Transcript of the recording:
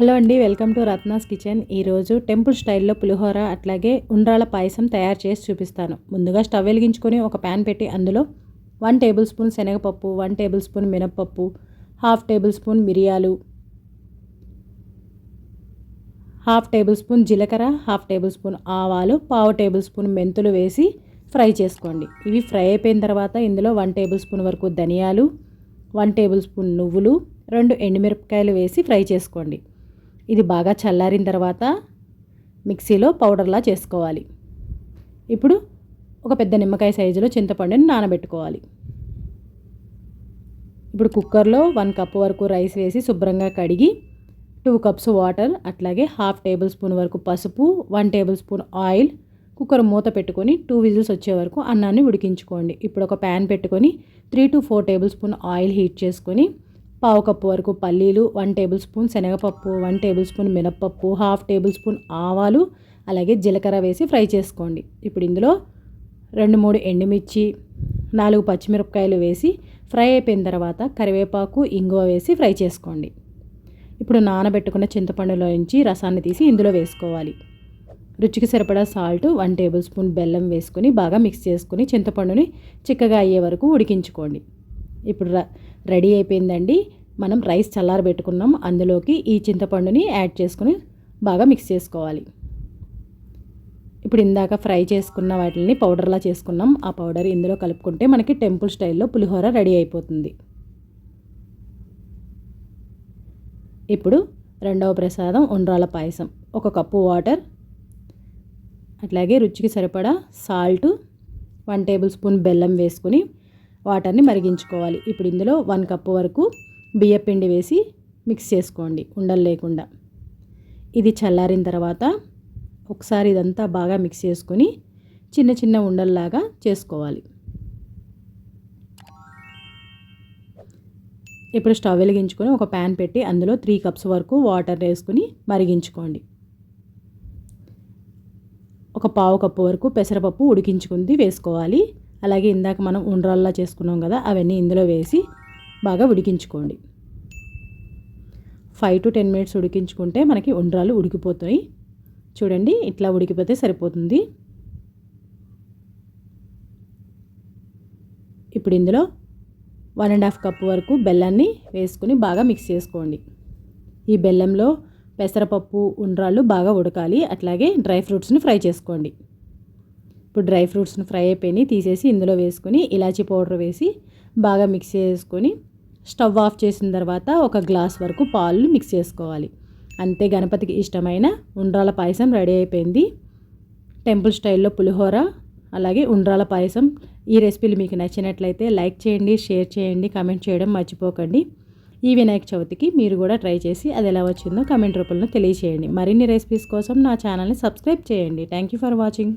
Hello అండి welcome to Ratna's kitchen. ఈరోజు temple స్టైల్లో పులిహోర అట్లాగే ఉండ్రాల పాయసం తయారు చేసి చూపిస్తాను. ముందుగా స్టవ్ వెలిగించుకొని ఒక ప్యాన్ పెట్టి అందులో వన్ టేబుల్ స్పూన్ శనగపప్పు వన్ టేబుల్ స్పూన్ మినప్పప్పు హాఫ్ టేబుల్ స్పూన్ మిరియాలు హాఫ్ టేబుల్ స్పూన్ జీలకర్ర హాఫ్ టేబుల్ స్పూన్ ఆవాలు పావు టేబుల్ స్పూన్ మెంతులు వేసి ఫ్రై చేసుకోండి. ఇవి ఫ్రై అయిపోయిన తర్వాత ఇందులో వన్ టేబుల్ స్పూన్ వరకు ధనియాలు వన్ టేబుల్ స్పూన్ నువ్వులు రెండు ఎండుమిరపకాయలు వేసి ఫ్రై చేసుకోండి. ఇది బాగా చల్లారిన తర్వాత మిక్సీలో పౌడర్లా చేసుకోవాలి. ఇప్పుడు ఒక పెద్ద నిమ్మకాయ సైజులో చింతపండుని నానబెట్టుకోవాలి. ఇప్పుడు కుక్కర్లో వన్ కప్ వరకు రైస్ వేసి శుభ్రంగా కడిగి టూ కప్స్ వాటర్ అట్లాగే హాఫ్ టేబుల్ స్పూన్ వరకు పసుపు one tablespoon oil cooker మూత పెట్టుకొని టూ విజిల్స్ వచ్చే వరకు అన్నాన్ని ఉడికించుకోండి. ఇప్పుడు ఒక ప్యాన్ పెట్టుకొని three to four tablespoon oil heat చేసుకొని పావు కప్పు వరకు పల్లీలు వన్ టేబుల్ స్పూన్ శనగపప్పు వన్ టేబుల్ స్పూన్ మినప్పప్పు హాఫ్ టేబుల్ స్పూన్ ఆవాలు అలాగే జీలకర్ర వేసి ఫ్రై చేసుకోండి. ఇప్పుడు ఇందులో రెండు మూడు ఎండుమిర్చి నాలుగు పచ్చిమిరపకాయలు వేసి ఫ్రై అయిపోయిన తర్వాత కరివేపాకు ఇంగువ వేసి ఫ్రై చేసుకోండి. ఇప్పుడు నానబెట్టుకున్న చింతపండులో నుంచి రసాన్ని తీసి ఇందులో వేసుకోవాలి. రుచికి సరిపడా సాల్ట్ వన్ టేబుల్ స్పూన్ బెల్లం వేసుకొని బాగా మిక్స్ చేసుకుని చింతపండుని చిక్కగా అయ్యే వరకు ఉడికించుకోండి. ఇప్పుడు రెడీ అయిపోయిందండి. మనం రైస్ చల్లారబెట్టుకున్నాం అందులోకి ఈ చింతపండుని యాడ్ చేసుకుని బాగా మిక్స్ చేసుకోవాలి. ఇప్పుడు ఇందాక ఫ్రై చేసుకున్న వాటిని పౌడర్లా చేసుకున్నాం. ఆ పౌడర్ ఇందులో కలుపుకుంటే మనకి టెంపుల్ స్టైల్లో పులిహోర రెడీ అయిపోతుంది. ఇప్పుడు రెండవ ప్రసాదం ఉండ్రాల పాయసం. ఒక కప్పు వాటర్ అట్లాగే రుచికి సరిపడా సాల్ట్ వన్ టేబుల్ స్పూన్ బెల్లం వేసుకొని వాటర్ని మరిగించుకోవాలి. ఇప్పుడు ఇందులో వన్ కప్పు వరకు బియ్యపిండి వేసి మిక్స్ చేసుకోండి ఉండలు లేకుండా. ఇది చల్లారిన తర్వాత ఒకసారి ఇదంతా బాగా మిక్స్ చేసుకొని చిన్న చిన్న ఉండల్లాగా చేసుకోవాలి. ఇప్పుడు స్టవ్ వెలిగించుకొని ఒక ప్యాన్ పెట్టి అందులో త్రీ కప్స్ వరకు వాటర్ వేసుకుని మరిగించుకోండి. ఒక పావు కప్పు వరకు పెసరపప్పు ఉడికించుకుంది వేసుకోవాలి. అలాగే ఇందాక మనం ఉండ్రాల్లా చేసుకున్నాం కదా అవన్నీ ఇందులో వేసి బాగా ఉడికించుకోండి. ఫైవ్ టు టెన్ మినిట్స్ ఉడికించుకుంటే మనకి ఉండ్రాలు ఉడికిపోతాయి. చూడండి ఇట్లా ఉడికిపోతే సరిపోతుంది. ఇప్పుడు ఇందులో వన్ అండ్ హాఫ్ కప్ వరకు బెల్లాన్ని వేసుకుని బాగా మిక్స్ చేసుకోండి. ఈ బెల్లంలో పెసరపప్పు ఉండ్రాళ్ళు బాగా ఉడకాలి. అట్లాగే డ్రై ఫ్రూట్స్ని ఫ్రై చేసుకోండి. ఇప్పుడు డ్రై ఫ్రూట్స్ని ఫ్రై అయిపోయినాయి తీసేసి ఇందులో వేసుకొని ఇలాచీ పౌడర్ వేసి బాగా మిక్స్ చేసుకొని స్టవ్ ఆఫ్ చేసిన తర్వాత ఒక గ్లాస్ వరకు పాలు మిక్స్ చేసుకోవాలి. అంతే గణపతికి ఇష్టమైన ఉండ్రాల పాయసం రెడీ అయిపోయింది. టెంపుల్ స్టైల్లో పులిహోర అలాగే ఉండ్రాల పాయసం. ఈ రెసిపీలు మీకు నచ్చినట్లయితే లైక్ చేయండి షేర్ చేయండి కమెంట్ చేయడం మర్చిపోకండి. ఈ వినాయక చవితికి మీరు కూడా ట్రై చేసి అది ఎలా వచ్చిందో కమెంట్ రూపంలో తెలియచేయండి. మరిన్ని రెసిపీస్ కోసం నా ఛానల్ని సబ్స్క్రైబ్ చేయండి. Thank you for watching.